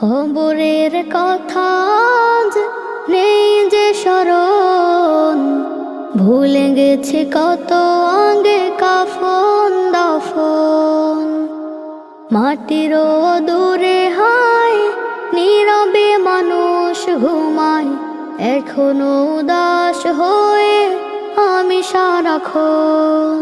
কবরের কথা নেই যে স্মরণ। ভুলে গেছে কত আগে কাফন দফন। মাটির দূরে হায়, নীরবে মানুষ ঘুমায়। এখনও উদাস হয়ে আমি সারাক্ষণ।